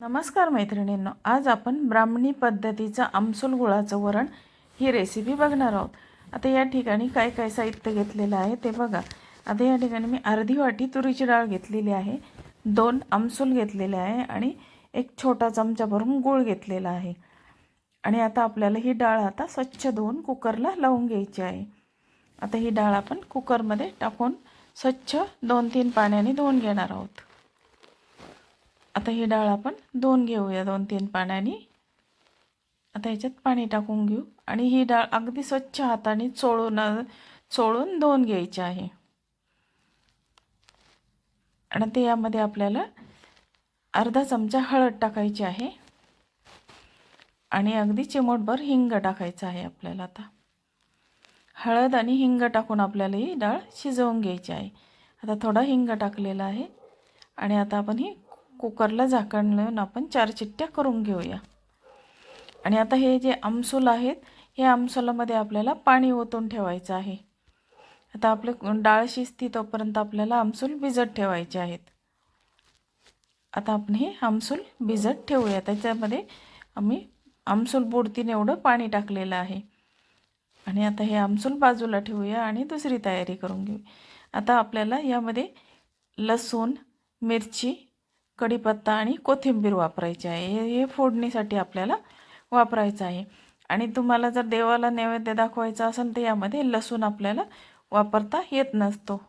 नमस्कार मैत्रिणींनो आज आपण ब्राह्मणी पद्धतीचं आमसूल गुळाचं वरण ही रेसिपी बघणार आहोत. आता या ठिकाणी काय काय साहित्य घेतलेलं आहे ते बघा. आता या ठिकाणी मी अर्धी वाटी तुरीची डाळ घेतलेली आहे दोन आमसूल घेतलेले आहे आणि एक छोटा चमचा भरून गूळ घेतलेला आहे. आणि आता आपल्याला ही डाळ आता स्वच्छ धुवून कुकरला लावून घ्यायची आहे. आता ही डाळ आपण कुकरमध्ये टाकून स्वच्छ दोन तीन पाण्याने धुवून घेणार आहोत. आता ही डाळ आपण दोन घेऊया दोन तीन पाण्याने आता ह्याच्यात पाणी टाकून घेऊ. आणि ही डाळ अगदी स्वच्छ हाताने चोळून चोळून दोन घ्यायची आहे. आणि ते यामध्ये आपल्याला अर्धा चमचा हळद टाकायची आहे. आणि अगदी चिमटभर हिंग टाकायचं आहे आपल्याला आता. हळद आणि हिंग टाकून आपल्याला ही डाळ शिजवून घ्यायची आहे. आता थोडा हिंग टाकलेला आहे. आणि आता आपण ही कुकरला झाकण लावून आपण चार चिट्ट्या करून घेऊया. आणि आता हे जे आमसूल आहेत हे आमसुलामध्ये आपल्याला पाणी ओतून ठेवायचं आहे. आता आपले डाळ शिजती तोपर्यंत आपल्याला आमसूल भिजत ठेवायचे आहेत. आता आपण हे आमसूल भिजत ठेवूया. त्याच्यामध्ये आम्ही आमसूल बुडतीने एवढं पाणी टाकलेलं आहे. आणि आता हे आमसूल बाजूला ठेवूया आणि दुसरी तयारी करून घेऊ. आता आपल्याला यामध्ये लसूण मिरची कढीपत्ता आणि कोथिंबीर वापरायची आहे. हे हे फोडणीसाठी आपल्याला वापरायचं आहे. आणि तुम्हाला जर देवाला नैवेद्य दाखवायचा असेल तर यामध्ये लसूण आपल्याला वापरता येत नसतो.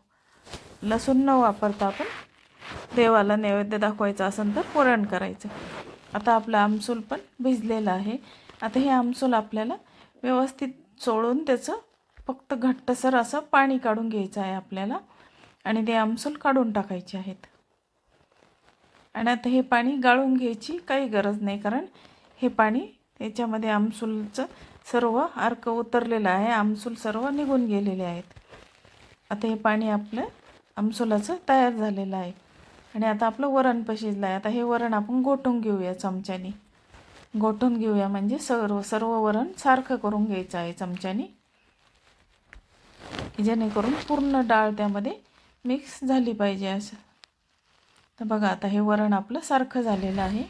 लसूण न वापरता आपण देवाला नैवेद्य दाखवायचा असेल तर पुरण करायचं. आता आपलं आमसूल पण भिजलेलं आहे. आता हे आमसूल आपल्याला व्यवस्थित चोळून त्याचं फक्त घट्टसर असं पाणी काढून घ्यायचं आहे आपल्याला. आणि ते आमसूल काढून टाकायचे आहेत. आणि आता हे पाणी गाळून घ्यायची काही गरज नाही कारण हे पाणी याच्यामध्ये आमसूलचं सर्व अर्क उतरलेलं आहे. आमसूल सर्व निघून गेलेले आहेत. आता हे पाणी आपलं आमसुलाचं तयार झालेलं आहे. आणि आता आपलं वरण पशिजलं आहे. आता हे वरण आपण गोठून घेऊया चमच्याने. गोठून घेऊया म्हणजे सर्व सर्व वरण सारखं करून घ्यायचं आहे चमच्याने. जेणेकरून पूर्ण डाळ त्यामध्ये मिक्स झाली पाहिजे असं. तर बघा आता हे वरण आपलं सारखं झालेलं आहे.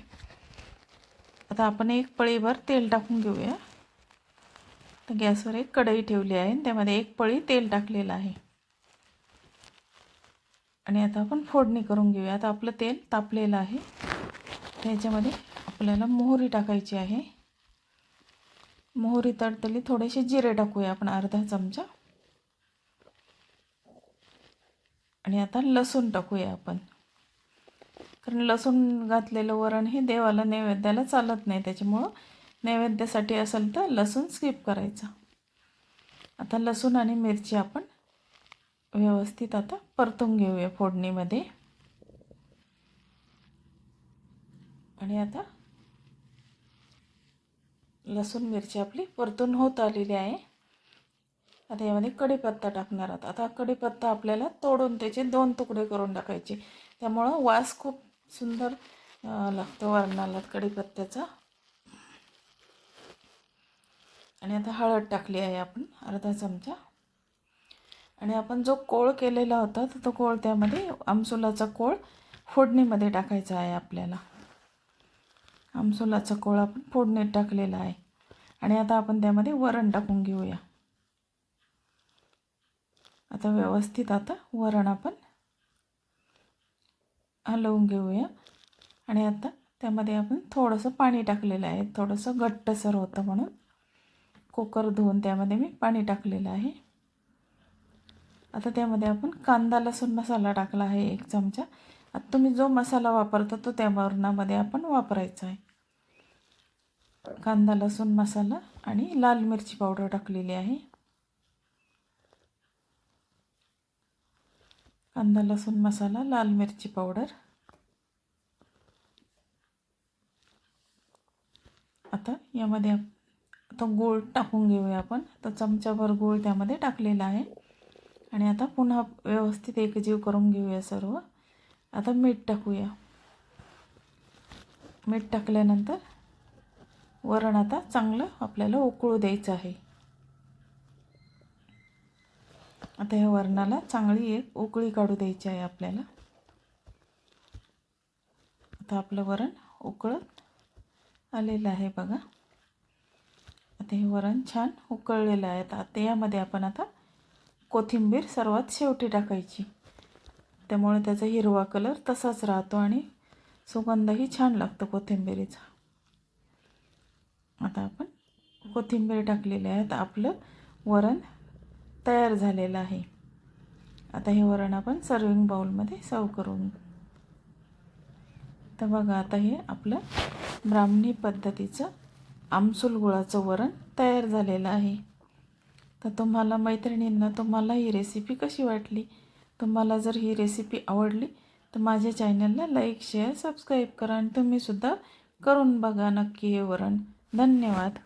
आता आपण एक पळीभर तेल टाकून घेऊया. तर गॅसवर एक कढई ठेवली आहे त्यामध्ये एक पळी तेल टाकलेलं आहे. आणि आता आपण फोडणी करून घेऊया. आता आपलं तेल तापलेलं आहे. त्याच्यामध्ये आपल्याला मोहरी टाकायची आहे. मोहरी तडतली थोडेसे जिरे टाकूया आपण अर्धा चमचा. आणि आता लसूण टाकूया आपण. कारण लसूण घातलेलं वरण हे देवाला नैवेद्याला चालत नाही. त्याच्यामुळं नैवेद्यासाठी असेल तर लसूण स्किप करायचं. आता लसूण आणि मिरची आपण व्यवस्थित आता परतून घेऊया फोडणीमध्ये. आणि आता लसूण मिरची आपली परतून होत आलेली आहे. आता यामध्ये कढीपत्ता टाकणार आहोत. आता कढीपत्ता आपल्याला तोडून त्याचे दोन तुकडे करून टाकायचे. त्यामुळं वास खूप सुंदर लागतो वरणाला कढीपत्त्याचा. आणि आता हळद टाकली आहे आपण अर्धा चमचा. आणि आपण जो कोळ केलेला होता तर तो कोळ त्यामध्ये आमसुलाचा कोळ फोडणीमध्ये टाकायचा आहे आपल्याला. आमसुलाचा कोळ आपण फोडणीत टाकलेला आहे. आणि आता आपण त्यामध्ये वरण टाकून घेऊया. आता व्यवस्थित आता वरण आपण हलवून घेऊया. आणि आता त्यामध्ये आपण थोडंसं पाणी टाकलेलं आहे. थोडंसं घट्टसर होतं म्हणून. कुकर धुवून त्यामध्ये मी पाणी टाकलेलं आहे. आता त्यामध्ये आपण कांदा लसूण मसाला टाकला आहे एक चमचा. आता तुम्ही जो मसाला वापरता तो त्या वरणामध्ये आपण वापरायचा आहे. कांदा लसूण मसाला आणि लाल मिरची पावडर टाकलेली आहे. कांदा लसूण मसाला लाल मिरची पावडर. आता यामध्ये आता गूळ टाकून घेऊया आपण. तर चमचाभर गूळ त्यामध्ये टाकलेला आहे. आणि आता पुन्हा व्यवस्थित एकजीव करून घेऊया सर्व. आता मीठ टाकूया. मीठ टाकल्यानंतर वरण आता चांगलं आपल्याला उकळू द्यायचं आहे. आता ह्या वरणाला चांगली एक उकळी काढू द्यायची आहे आपल्याला. आता आपलं वरण उकळत आलेलं आहे बघा. आता हे वरण छान उकळलेलं आहे. आता यामध्ये आपण आता कोथिंबीर सर्वात शेवटी टाकायची. त्यामुळे त्याचा हिरवा कलर तसाच राहतो आणि सुगंधही छान लागतो कोथिंबीरीचा. आता आपण कोथिंबीर टाकलेली आहे. आपलं वरण तयार झालेलं आहे. आता हे वरण आपण सर्विंग बाउलमध्ये सर्व करून तर बघा आता हे आपलं ब्राह्मणी पद्धतीचं आमसूल गुळाचं वरण तयार झालेलं आहे. तर तुम्हाला मैत्रिणींना तुम्हाला ही रेसिपी कशी वाटली? तुम्हाला जर ही रेसिपी आवडली तर माझ्या चॅनलला लाईक शेअर सबस्क्राईब करा आणि तुम्हीसुद्धा करून बघा नक्की हे वरण. धन्यवाद.